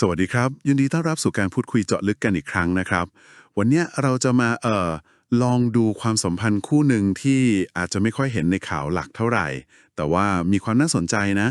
สวัสดีครับ ยินดีต้อนรับสู่การพูดคุยเจาะลึกกันอีกครั้งนะครับ วันเนี้ยเราจะมาเอ่อลองดูความสัมพันธ์คู่หนึ่งที่อาจจะไม่ค่อยเห็นในข่าวหลักเท่าไหร่ แต่ว่ามีความน่าสนใจนะ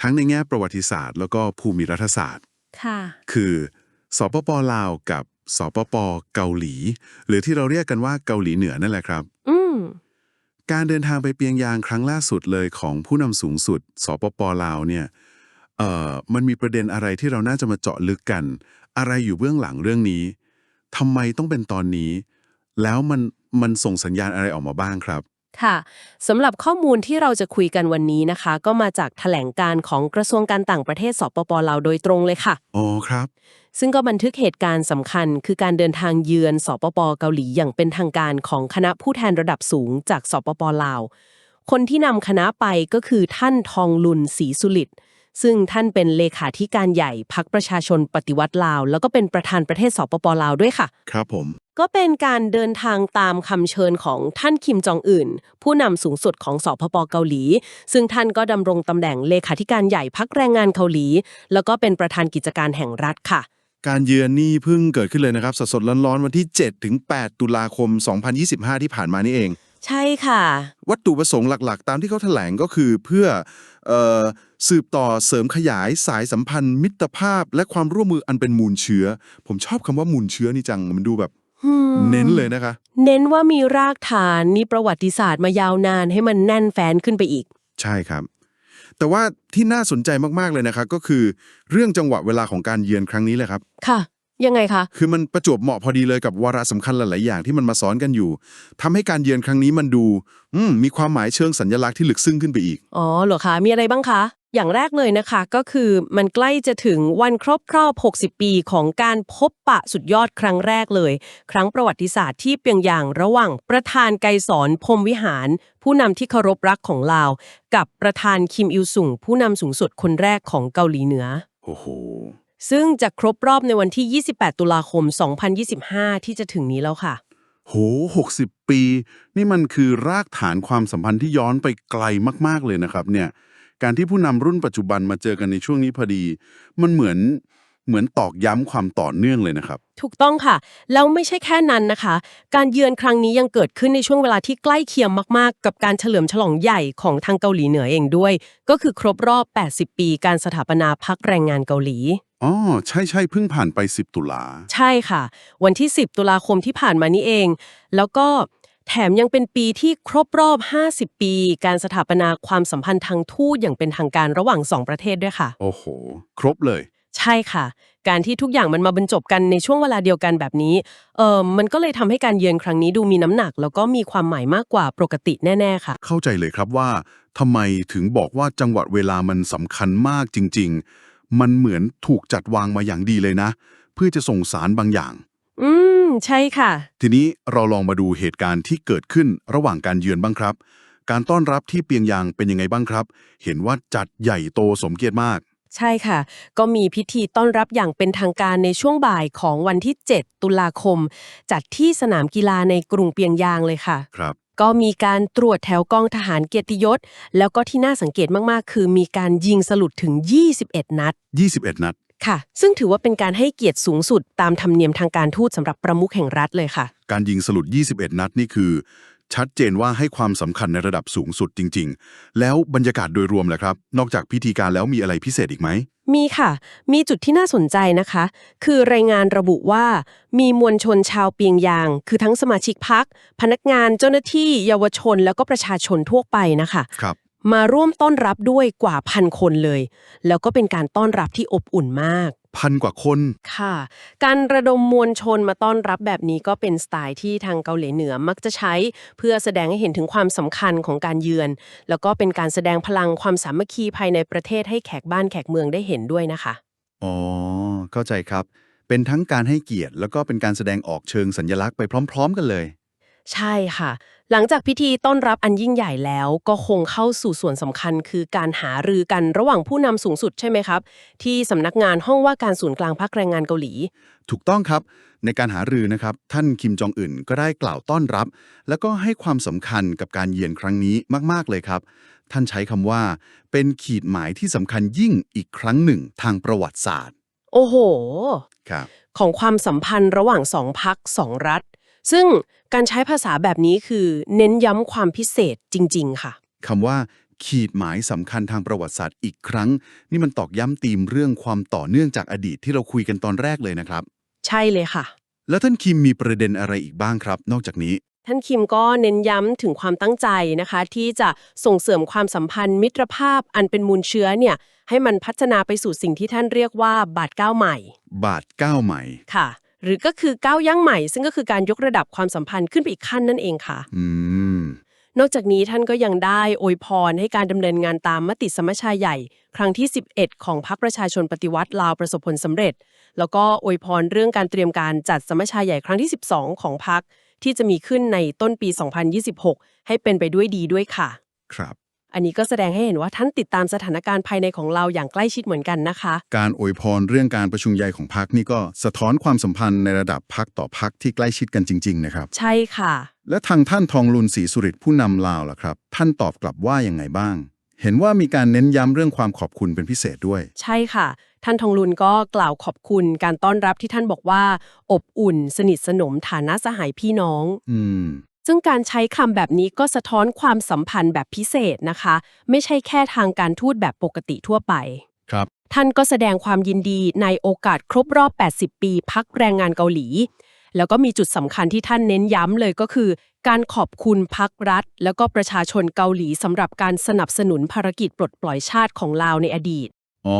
ทั้งในแง่ประวัติศาสตร์ แล้วก็ภูมิรัฐศาสตร์ ค่ะ คือสปปลาวกับสปปเกาหลี หรือที่เราเรียกกันว่าเกาหลีเหนือนั่นแหละครับ อืมการเดินทางไปเปียงยางครั้งล่าสุดเลยของผู้นำสูงสุด สปปลาวเนี่ย เอ่อมันมีประเด็นอะไรที่เราน่าจะมาเจาะลึกกัน อะไรอยู่เบื้องหลังเรื่องนี้ทำไมต้องเป็นตอนนี้ แล้วมันมันส่งสัญญาณอะไรออกมาบ้างครับ ค่ะสำหรับข้อมูลที่เราจะคุยกันวันนี้นะคะ ก็มาจากแถลงการของกระทรวงการต่างประเทศสปปลาวโดยตรงเลยค่ะ อ๋อครับ ซึ่งก็บันทึกเหตุการณ์สำคัญ คือการเดินทางเยือนสปปเกาหลีอย่างเป็นทางการของคณะผู้แทนระดับสูงจากสปปลาว คนที่นำคณะไปก็คือท่านทองลุนศรีสุลิต ซึ่งท่านเป็นเลขาธิการใหญ่พักประชาชนปฏิวัติลาว แล้วก็เป็นประธานประเทศสปปลาวด้วยค่ะ ครับผม ก็เป็นการเดินทางตามคำเชิญของท่านคิมจองอึนผู้นำสูงสุดของสพปเกาหลี ซึ่งท่านก็ดำรงตำแหน่งเลขาธิการใหญ่พักแรงงานเกาหลี แล้วก็เป็นประธานกิจการแห่งรัฐค่ะ การเยือนนี่เพิ่งเกิดขึ้นเลยนะครับสดๆร้อนๆวันที่7ถึง8ตุลาคม 2025 ที่ผ่านมานี่เอง ใช่ค่ะ วัตถุประสงค์หลักๆ ตามที่เขาแถลงก็คือเพื่อเออสืบต่อเสริมขยายสายสัมพันธ์ มิตรภาพ และความร่วมมืออันเป็นมูลเชื้อ ผมชอบคำว่ามูลเชื้อนี่จังมันดูแบบอืมเน้นเลยนะคะ เน้นว่ามีรากฐานมีประวัติศาสตร์มายาวนานให้มันแน่นแฟ้นขึ้นไปอีก ใช่ครับ แต่ว่าที่น่าสนใจมากๆเลยนะครับก็คือ เรื่องจังหวะเวลาของการเยือนครั้งนี้แหละครับ ค่ะ ยังไงคะ คือมันประจวบเหมาะพอดีเลยกับวาระสำคัญหลาย ๆ อย่างที่มันมาซ้อนกันอยู่ทำให้การเยือนครั้งนี้มันดู อืมมีความหมายเชิงสัญลักษณ์ที่ลึกซึ้งขึ้นไปอีก อ๋อเหรอคะ มีอะไรบ้างคะ อย่างแรกเลยนะคะ ก็คือมันใกล้จะถึงวันครบรอบ 60 ปีของการพบปะสุดยอดครั้งแรกเลย ครั้งประวัติศาสตร์ที่เปียงยางระหว่างประธานไกรสอนพรหมวิหาร ผู้นำที่เคารพรักของลาว กับประธานคิมอิลซุงผู้นำสูงสุดคนแรกของเกาหลีเหนือ โอ้โห ซึ่งจะครบรอบในวันที่ 28 ตุลาคม 2025 ที่จะถึงนี้แล้วค่ะ โหหกสิบปี นี่มันคือรากฐานความสัมพันธ์ที่ย้อนไปไกลมาก ๆ เลยนะครับเนี่ย การที่ผู้นำรุ่นปัจจุบันมาเจอกันในช่วงนี้พอดี มันเหมือนเหมือนตอกย้ำความต่อเนื่องเลยนะครับ ถูกต้องค่ะ แล้วไม่ใช่แค่นั้นนะคะ การเยือนครั้งนี้ยังเกิดขึ้นในช่วงเวลาที่ใกล้เคียงมาก ๆ กับการเฉลิมฉลองใหญ่ของทางเกาหลีเหนือเองด้วย ก็คือครบรอบ 80 ปี การสถาปนาพรรคแรงงานเกาหลี อ๋อใช่ใช่เพิ่งผ่านไป 10 ตุลา ใช่ค่ะ วันที่ 10 ตุลาคมที่ผ่านมานี้เอง แล้วก็แถมยังเป็นปีที่ครบรอบ 50 ปี การสถาปนาความสัมพันธ์ทางทูตอย่างเป็นทางการระหว่างสองประเทศด้วยค่ะ โอ้โห ครบเลย ใช่ค่ะ การที่ทุกอย่างมันมาบรรจบกันในช่วงเวลาเดียวกันแบบนี้เออมันก็เลยทำให้การเยือนครั้งนี้ดูมีน้ำหนัก แล้วก็มีความหมายมากกว่าปกติแน่ ๆ ค่ะ เข้าใจเลยครับว่าทำไมถึงบอกว่าจังหวะเวลามันสำคัญมากจริง ๆ มันเหมือนถูกจัดวางมาอย่างดีเลยนะ เพื่อจะส่งสารบางอย่าง อืม ใช่ค่ะ ทีนี้เราลองมาดูเหตุการณ์ที่เกิดขึ้นระหว่างการเยือนบ้างครับ การต้อนรับที่เปียงยางเป็นยังไงบ้างครับ เห็นว่าจัดใหญ่โตสมเกียรติมาก ใช่ค่ะ ก็มีพิธีต้อนรับอย่างเป็นทางการในช่วงบ่ายของวันที่ 7 ตุลาคม จัดที่สนามกีฬาในกรุงเปียงยางเลยค่ะ ครับ ก็มีการตรวจแถวกองทหารเกียรติยศ แล้วก็ที่น่าสังเกตมากๆ คือมีการยิงสลุดถึง 21 นัด 21 นัด ค่ะ ซึ่งถือว่าเป็นการให้เกียรติสูงสุดตามธรรมเนียมทางการทูตสำหรับประมุขแห่งรัฐเลยค่ะ การยิงสลุด 21 นัดนี่คือ ชัดเจนว่าให้ความสำคัญในระดับสูงสุดจริง ๆ แล้วบรรยากาศโดยรวมแหละครับ นอกจากพิธีการแล้วมีอะไรพิเศษอีกไหม มีค่ะ มีจุดที่น่าสนใจนะคะ คือรายงานระบุว่า มีมวลชนชาวเปียงยาง คือทั้งสมาชิกพัก พนักงานเจ้าหน้าที่ เยาวชน แล้วก็ประชาชนทั่วไปนะคะครับ มาร่วมต้อนรับด้วยกว่าพันคนเลย แล้วก็เป็นการต้อนรับที่อบอุ่นมาก พันกว่าคน ค่ะ การระดมมวลชนมาต้อนรับแบบนี้ก็เป็นสไตล์ที่ทางเกาหลีเหนือมักจะใช้ เพื่อแสดงให้เห็นถึงความสำคัญของการเยือน แล้วก็เป็นการแสดงพลังความสามัคคีภายในประเทศให้แขกบ้านแขกเมืองได้เห็นด้วยนะคะ อ๋อ เข้าใจครับ เป็นทั้งการให้เกียรติ แล้วก็เป็นการแสดงออกเชิงสัญลักษณ์ไปพร้อม ๆ กันเลย ใช่ค่ะ หลังจากพิธีต้อนรับอันยิ่งใหญ่แล้วก็คงเข้าสู่ส่วนสำคัญคือการหารือกันระหว่างผู้นำสูงสุดใช่ไหมครับ ที่สำนักงานห้องว่าการศูนย์กลางพักแรงงานเกาหลี ถูกต้องครับ ในการหารือนะครับ ท่านคิมจองอึนก็ได้กล่าวต้อนรับ แล้วก็ให้ความสำคัญกับการเยือนครั้งนี้มาก ๆ เลยครับ ท่านใช้คำว่า เป็นขีดหมายที่สำคัญยิ่งอีกครั้งหนึ่งทางประวัติศาสตร์ โอ้โห ครับ ของความสัมพันธ์ระหว่างสองพักสองรัฐ ซึ่ง การใช้ภาษาแบบนี้คือเน้นย้ำความพิเศษจริง ๆ ค่ะ คำว่าขีดหมายสำคัญทางประวัติศาสตร์อีกครั้ง นี่มันตอกย้ำธีมเรื่องความต่อเนื่องจากอดีตที่เราคุยกันตอนแรกเลยนะครับ ใช่เลยค่ะ แล้วท่านคิมมีประเด็นอะไรอีกบ้างครับ นอกจากนี้ ท่านคิมก็เน้นย้ำถึงความตั้งใจนะคะ ที่จะส่งเสริมความสัมพันธ์มิตรภาพอันเป็นมูลเชื้อเนี่ยให้มันพัฒนาไปสู่สิ่งที่ท่านเรียกว่าบาทก้าวใหม่ บาทก้าวใหม่ ค่ะ หรือก็คือก้าวย่างใหม่ ซึ่งก็คือการยกระดับความสัมพันธ์ขึ้นไปอีกขั้นนั่นเองค่ะ อืม นอกจากนี้ท่านก็ยังได้อวยพรให้การดำเนินงานตามมติสมัชชาใหญ่ ครั้งที่ 11 ของพรรคประชาชนปฏิวัติลาวประสบผลสำเร็จ แล้วก็อวยพรเรื่องการเตรียมการจัดสมัชชาใหญ่ครั้งที่ 12 ของพรรคที่จะมีขึ้นในต้นปี 2026 ให้เป็นไปด้วยดีด้วยค่ะ ครับ อันนี้ก็แสดงให้เห็นว่าท่านติดตามสถานการณ์ภายในของเราอย่างใกล้ชิดเหมือนกันนะคะ การอวยพรเรื่องการประชุมใหญ่ของพักนี่ก็สะท้อนความสัมพันธ์ในระดับพักต่อพักที่ใกล้ชิดกันจริง ๆ นะครับ ใช่ค่ะ และทางท่านทองลุนศรีสุริตผู้นำลาวล่ะครับ ท่านตอบกลับว่ายังไงบ้าง เห็นว่ามีการเน้นย้ำเรื่องความขอบคุณเป็นพิเศษด้วย ใช่ค่ะ ท่านทองลุนก็กล่าวขอบคุณการต้อนรับที่ท่านบอกว่า อบอุ่น สนิทสนมฐานะสหายพี่น้อง อืม ซึ่งการใช้คำแบบนี้ก็สะท้อนความสัมพันธ์แบบพิเศษนะคะ ไม่ใช่แค่ทางการทูตแบบปกติทั่วไป ครับ ท่านก็แสดงความยินดีในโอกาสครบรอบ 80 ปีพักแรงงานเกาหลี แล้วก็มีจุดสำคัญที่ท่านเน้นย้ำเลยก็คือ การขอบคุณพักรัฐ แล้วก็ประชาชนเกาหลีสำหรับการสนับสนุนภารกิจปลดปล่อยชาติของลาวในอดีต อ๋อ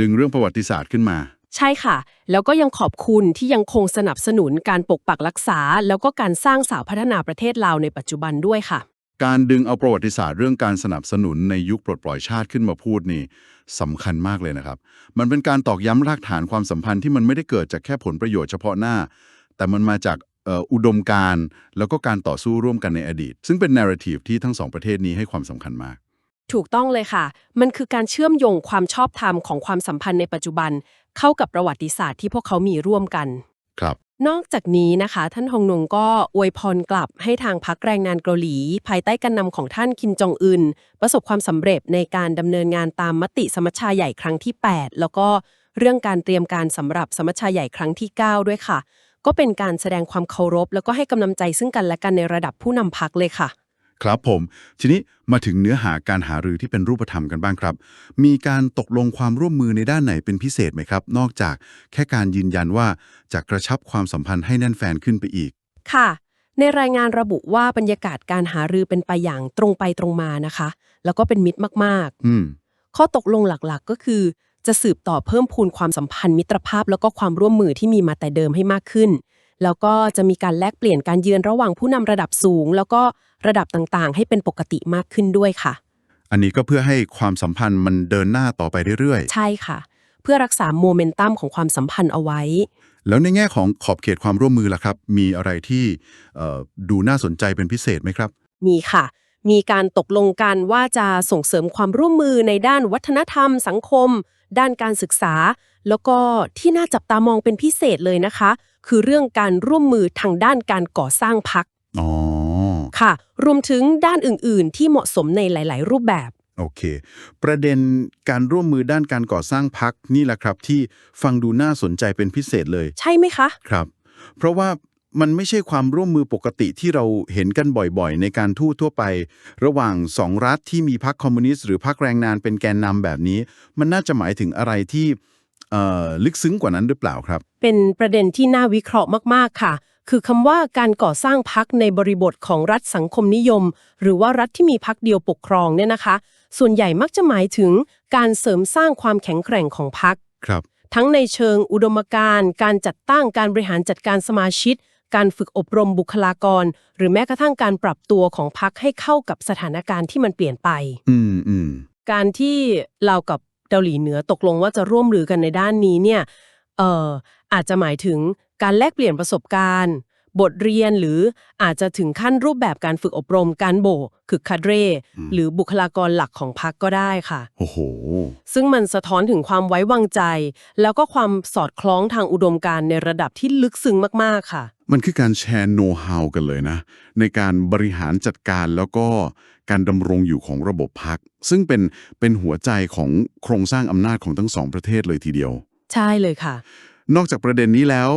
ดึงเรื่องประวัติศาสตร์ขึ้นมา ใช่ค่ะ แล้วก็ยังขอบคุณที่ยังคงสนับสนุนการปกปักรักษา แล้วก็การสร้างสาวพัฒนาประเทศลาวในปัจจุบันด้วยค่ะ การดึงเอาประวัติศาสตร์เรื่องการสนับสนุนในยุคปลดปล่อยชาติขึ้นมาพูดนี่สำคัญมากเลยนะครับ มันเป็นการตอกย้ำรากฐานความสัมพันธ์ที่มันไม่ได้เกิดจากแค่ผลประโยชน์เฉพาะหน้า แต่มันมาจากเอ่ออุดมการณ์แล้วก็การต่อสู้ร่วมกันในอดีต ซึ่งเป็นนาราทีฟที่ทั้งสองประเทศนี้ให้ความสำคัญมาก ถูกต้องเลยค่ะ มันคือการเชื่อมโยงความชอบธรรมของความสัมพันธ์ในปัจจุบัน เข้ากับประวัติศาสตร์ที่พวกเขามีร่วมกัน ครับ นอกจากนี้นะคะ ท่านฮงนงก็อวยพรกลับให้ทางพักแรงงานเกาหลี ภายใต้การนำของท่านคิมจองอึนประสบความสำเร็จในการดำเนินงานตามมติสมัชชาใหญ่ครั้งที่ 8 แล้วก็เรื่องการเตรียมการสำหรับสมัชชาใหญ่ครั้งที่ 9 ด้วยค่ะ ก็เป็นการแสดงความเคารพ แล้วก็ให้กำลังใจซึ่งกันและกันในระดับผู้นำพักเลยค่ะ ครับผม ทีนี้มาถึงเนื้อหาการหารือที่เป็นรูปธรรมกันบ้างครับ มีการตกลงความร่วมมือในด้านไหนเป็นพิเศษไหมครับ นอกจากแค่การยืนยันว่าจะกระชับความสัมพันธ์ให้แน่นแฟนขึ้นไปอีก ค่ะ ในรายงานระบุว่าบรรยากาศการหารือเป็นไปอย่างตรงไปตรงมานะคะ แล้วก็เป็นมิตรมากอืม ๆ ข้อตกลงหลักๆ ก็คือ จะสืบต่อเพิ่มพูนความสัมพันธ์มิตรภาพ แล้วก็ความร่วมมือที่มีมาแต่เดิมให้มากขึ้น แล้วก็จะมีการแลกเปลี่ยนการเยือนระหว่างผู้นำระดับสูง แล้วก็ ระดับต่างๆ ให้เป็นปกติมากขึ้นด้วยค่ะ อันนี้ก็เพื่อให้ความสัมพันธ์มันเดินหน้าต่อไปเรื่อยใช่ค่ะ เพื่อรักษาโมเมนตัมของความสัมพันธ์เอาไว้ ๆ แล้วในแง่ของขอบเขตความร่วมมือล่ะครับ มีอะไรที่เอ่อดูน่าสนใจเป็นพิเศษไหมครับ มีค่ะ มีการตกลงกันว่าจะส่งเสริมความร่วมมือในด้านวัฒนธรรม สังคม ด้านการศึกษา แล้วก็ที่น่าจับตามองเป็นพิเศษเลยนะคะ คือเรื่องการร่วมมือทางด้านการก่อสร้างพัก อ๋อ ค่ะ รวมถึงด้านอื่น ๆ ที่เหมาะสมในหลาย ๆ รูปแบบ โอเค ประเด็นการร่วมมือด้านการก่อสร้างพักนี่แหละครับ ที่ฟังดูน่าสนใจเป็นพิเศษเลย ใช่ไหมคะ ครับ เพราะว่ามันไม่ใช่ความร่วมมือปกติที่เราเห็นกันบ่อยๆ ในการทูตทั่วไป ระหว่างสองรัฐที่มีพรรคคอมมิวนิสต์หรือพรรคแรงงานเป็นแกนนำแบบนี้ มันน่าจะหมายถึงอะไรที่เอ่อลึกซึ้งกว่านั้นหรือเปล่าครับ เป็นประเด็นที่น่าวิเคราะห์มาก ๆ ค่ะ คือคำว่าการก่อสร้างพักในบริบทของรัฐสังคมนิยม หรือว่ารัฐที่มีพักเดียวปกครองเนี่ยนะคะ ส่วนใหญ่มักจะหมายถึงการเสริมสร้างความแข็งแกร่งของพักครับ ทั้งในเชิงอุดมการณ์การจัดตั้งการบริหารจัดการสมาชิก การฝึกอบรมบุคลากร หรือแม้กระทั่งการปรับตัวของพักให้เข้ากับสถานการณ์ที่มันเปลี่ยนไป อืมอืมการที่เรากับเกาหลีเหนือตกลงว่าจะร่วมมือกันในด้านนี้เนี่ยเอ่ออาจจะหมายถึง การแลกเปลี่ยนประสบการณ์ บทเรียนหรืออาจจะถึงขั้นรูปแบบการฝึกอบรมการโบกคือคาเดรหรือบุคลากรหลักของพรรคก็ได้ค่ะ โอ้โห ซึ่งมันสะท้อนถึงความไว้วางใจ แล้วก็ความสอดคล้องทางอุดมการณ์ในระดับที่ลึกซึ้งมากๆค่ะ มันคือการแชร์โน้ตฮาวกันเลยนะ ในการบริหารจัดการแล้วก็การดำรงอยู่ของระบบพักซึ่งเป็นเป็นหัวใจของโครงสร้างอำนาจของทั้งสองประเทศเลยทีเดียว ใช่เลยค่ะ นอกจากประเด็นนี้แล้ว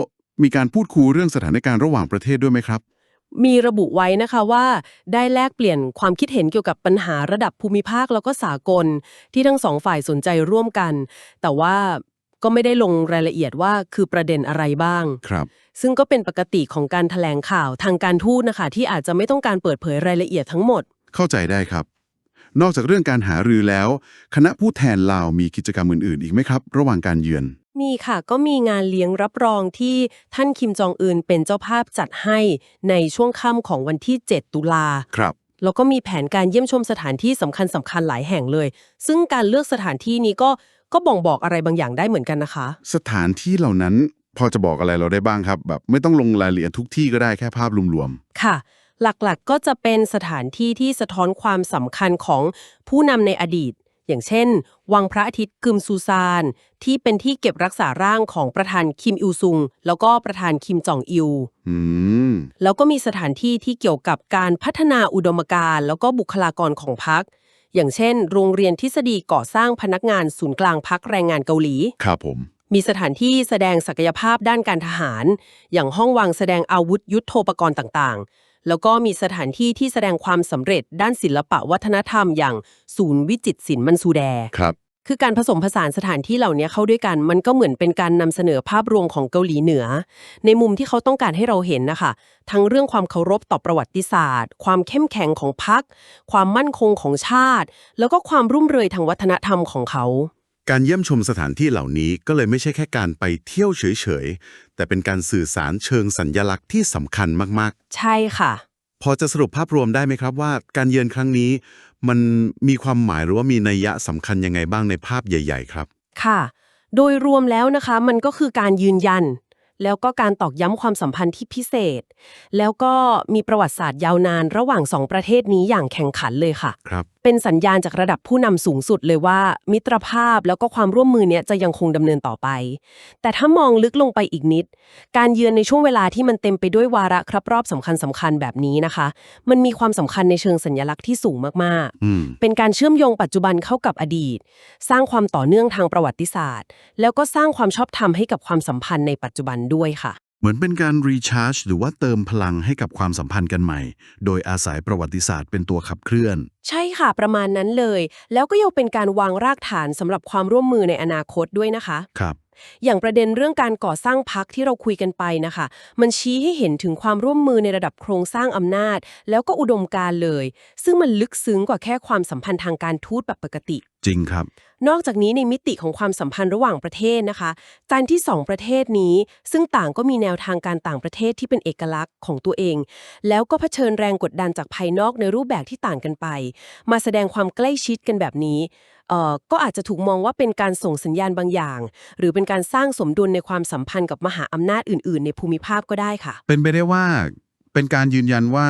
มีการพูดคุยเรื่องสถานการณ์ระหว่างประเทศด้วยไหมครับ มีระบุไว้นะคะว่าได้แลกเปลี่ยนความคิดเห็นเกี่ยวกับปัญหาระดับภูมิภาคแล้วก็สากล ที่ทั้งสองฝ่ายสนใจร่วมกัน แต่ว่าก็ไม่ได้ลงรายละเอียดว่าคือประเด็นอะไรบ้าง ครับ ซึ่งก็เป็นปกติของการถแถลงข่าวทางการทูตนะคะ ที่อาจจะไม่ต้องการเปิดเผยรายละเอียดทั้งหมด เข้าใจได้ครับ นอกจากเรื่องการหารือแล้ว คณะผู้แทนลาวมีกิจกรรมอื่น ๆ อีกไหมครับ ระหว่างการเยือน มีค่ะก็มีงานเลี้ยงรับรองที่ท่านคิมจองอึนเป็นเจ้าภาพจัดให้ในช่วงค่ำของวันที่ 7 ตุลาครับ แล้วก็มีแผนการเยี่ยมชมสถานที่สำคัญสำคัญหลายแห่งเลย ซึ่งการเลือกสถานที่นี้ก็ก็บ่งบอกอะไรบางอย่างได้เหมือนกันนะคะ สถานที่เหล่านั้นพอจะบอกอะไรเราได้บ้างครับ แบบไม่ต้องลงรายละเอียดทุกที่ก็ได้แค่ภาพรวมค่ะ หลักๆก็จะเป็นสถานที่ที่สะท้อนความสำคัญของผู้นำในอดีต อย่างเช่น วังพระอาทิตย์กึมซูซาน ที่เป็นที่เก็บรักษาร่างของประธานคิมอิลซุง แล้วก็ประธานคิมจองอิลๆอืมแล้วก็มีสถานที่ที่เกี่ยวกับการพัฒนาอุดมการณ์แล้วก็บุคลากรของพรรคอย่างเช่น โรงเรียนทฤษฎีก่อสร้างพนักงานศูนย์กลางพักแรงงานเกาหลี ครับผม มีสถานที่แสดงศักยภาพด้านการทหาร อย่างห้องวางแสดงอาวุธยุทโธปกรณ์ต่างๆ แล้วก็มีสถานที่ที่แสดงความสำเร็จด้านศิลปะวัฒนธรรม อย่างศูนย์วิจิตรศิลป์มันซูแด ครับ คือการผสมผสานสถานที่เหล่านี้เข้าด้วยกัน มันก็เหมือนเป็นการนำเสนอภาพรวมของเกาหลีเหนือ ในมุมที่เขาต้องการให้เราเห็นนะคะ ทั้งเรื่องความเคารพต่อประวัติศาสตร์ ความเข้มแข็งของพรรคความมั่นคงของชาติ แล้วก็ความรุ่มเรือยทางวัฒนธรรมของเขา การเยี่ยมชมสถานที่เหล่านี้ก็เลยไม่ใช่แค่การไปเที่ยวเฉยๆ แต่เป็นการสื่อสารเชิงสัญญลักษณ์ที่สำคัญมากใช่ค่ะๆพอจะสรุปภาพรวมได้ไหมครับว่า การเยือนครั้งนี้ มันมีความหมายหรือว่ามีนัยยะสำคัญยังไงบ้างในภาพใหญ่ ๆ ครับ ค่ะ โดยรวมแล้วนะคะมันก็คือการยืนยัน แล้วก็การตอกย้ำความสัมพันธ์ที่พิเศษ แล้วก็มีประวัติศาสตร์ยาวนานระหว่างสองประเทศนี้อย่างแข่งขันเลยค่ะ ครับ เป็นสัญญาณจากระดับผู้นำสูงสุดเลยว่า มิตรภาพแล้วก็ความร่วมมือเนี้ยจะยังคงดำเนินต่อไป แต่ถ้ามองลึกลงไปอีกนิด การเยือนในช่วงเวลาที่มันเต็มไปด้วยวาระครับรอบสำคัญสำคัญๆแบบนี้นะคะ มันมีความสำคัญในเชิงสัญลักษณ์ที่สูงมากๆอืมเป็นการเชื่อมโยงปัจจุบันเข้ากับอดีต สร้างความต่อเนื่องทางประวัติศาสตร์ แล้วก็สร้างความชอบธรรมให้กับความสัมพันธ์ในปัจจุบันด้วยค่ะเห มือนเป็นการรีชาร์จหรือว่าเติมพลังให้กับความสัมพันธ์กันใหม่ โดยอาศัยประวัติศาสตร์เป็นตัวขับเคลื่อน ใช่ค่ะ ประมาณนั้นเลย แล้วก็ยังเป็นการวางรากฐานสำหรับความร่วมมือในอนาคตด้วยนะคะ ครับ อย่างประเด็นเรื่องการก่อสร้างพักที่เราคุยกันไปนะคะ มันชี้ให้เห็นถึงความร่วมมือในระดับโครงสร้างอำนาจ แล้วก็อุดมการณ์เลย ซึ่งมันลึกซึ้งกว่าแค่ความสัมพันธ์ทางการทูตแบบปกติ จริงครับ นอกจากนี้ในมิติของความสัมพันธ์ระหว่างประเทศนะคะ การที่สองประเทศนี้ ซึ่งต่างก็มีแนวทางการต่างประเทศที่เป็นเอกลักษณ์ของตัวเอง แล้วก็เผชิญแรงกดดันจากภายนอกในรูปแบบที่ต่างกันไป มาแสดงความใกล้ชิดกันแบบนี้เอ่อก็อาจจะถูกมองว่าเป็นการส่งสัญญาณบางอย่าง หรือเป็นการสร้างสมดุลในความสัมพันธ์กับมหาอำนาจอื่น ๆ ในภูมิภาคก็ได้ค่ะ เป็นไปได้ว่าเป็นการยืนยันว่า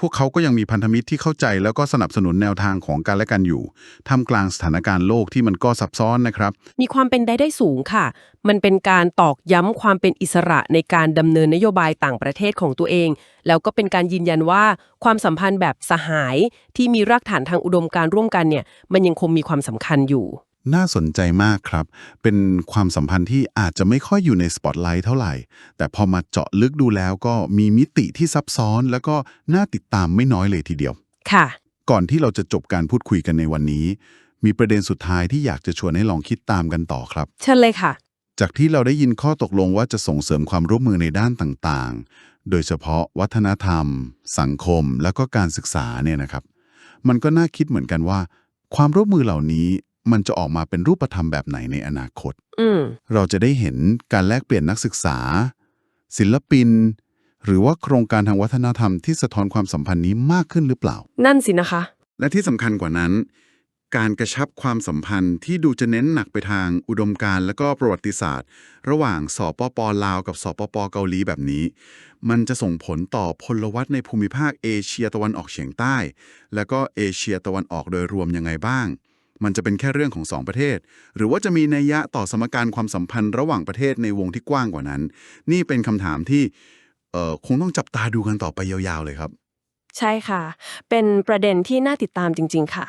พวกเขาก็ยังมีพันธมิตรที่เข้าใจแล้วก็สนับสนุนแนวทางของกันและกันอยู่ท่ามกลางสถานการณ์โลกที่มันก็ซับซ้อนนะครับ มีความเป็นได้ได้สูงค่ะ มันเป็นการตอกย้ำความเป็นอิสระในการดำเนินนโยบายต่างประเทศของตัวเอง แล้วก็เป็นการยืนยันว่าความสัมพันธ์แบบสหายที่มีรากฐานทางอุดมการร่วมกันเนี่ยมันยังคงมีความสำคัญอยู่ น่าสนใจมากครับ เป็นความสัมพันธ์ที่อาจจะไม่ค่อยอยู่ในสปอตไลท์เท่าไหร่ แต่พอมาเจาะลึกดูแล้วก็มีมิติที่ซับซ้อน แล้วก็น่าติดตามไม่น้อยเลยทีเดียว ค่ะ ก่อนที่เราจะจบการพูดคุยกันในวันนี้ มีประเด็นสุดท้ายที่อยากจะชวนให้ลองคิดตามกันต่อครับ เชิญเลยค่ะ จากที่เราได้ยินข้อตกลงว่าจะส่งเสริมความร่วมมือในด้านต่างๆ โดยเฉพาะวัฒนธรรม สังคม แล้วก็การศึกษาเนี่ยนะครับ มันก็น่าคิดเหมือนกันว่า ความร่วมมือเหล่านี้ มันจะออกมาเป็นรูปธรรมแบบไหนในอนาคตอืมเราจะได้เห็นการแลกเปลี่ยนนักศึกษา ศิลปิน หรือว่าโครงการทางวัฒนธรรมที่สะท้อนความสัมพันธ์นี้มากขึ้นหรือเปล่า นั่นสินะคะ และที่สำคัญกว่านั้น การกระชับความสัมพันธ์ที่ดูจะเน้นหนักไปทางอุดมการณ์และก็ประวัติศาสตร์ ระหว่างสปปลาวกับสปปเกาหลีแบบนี้ มันจะส่งผลต่อพลวัตในภูมิภาคเอเชียตะวันออกเฉียงใต้ และก็เอเชียตะวันออกโดยรวมยังไงบ้าง มันจะเป็นแค่เรื่องของสองประเทศ หรือว่าจะมีนัยยะต่อสมการความสัมพันธ์ระหว่างประเทศในวงที่กว้างกว่านั้น นี่เป็นคำถามที่คงต้องจับตาดูกันต่อไปยาวๆเลยครับ ใช่ค่ะ เป็นประเด็นที่น่าติดตามจริง ๆ ค่ะ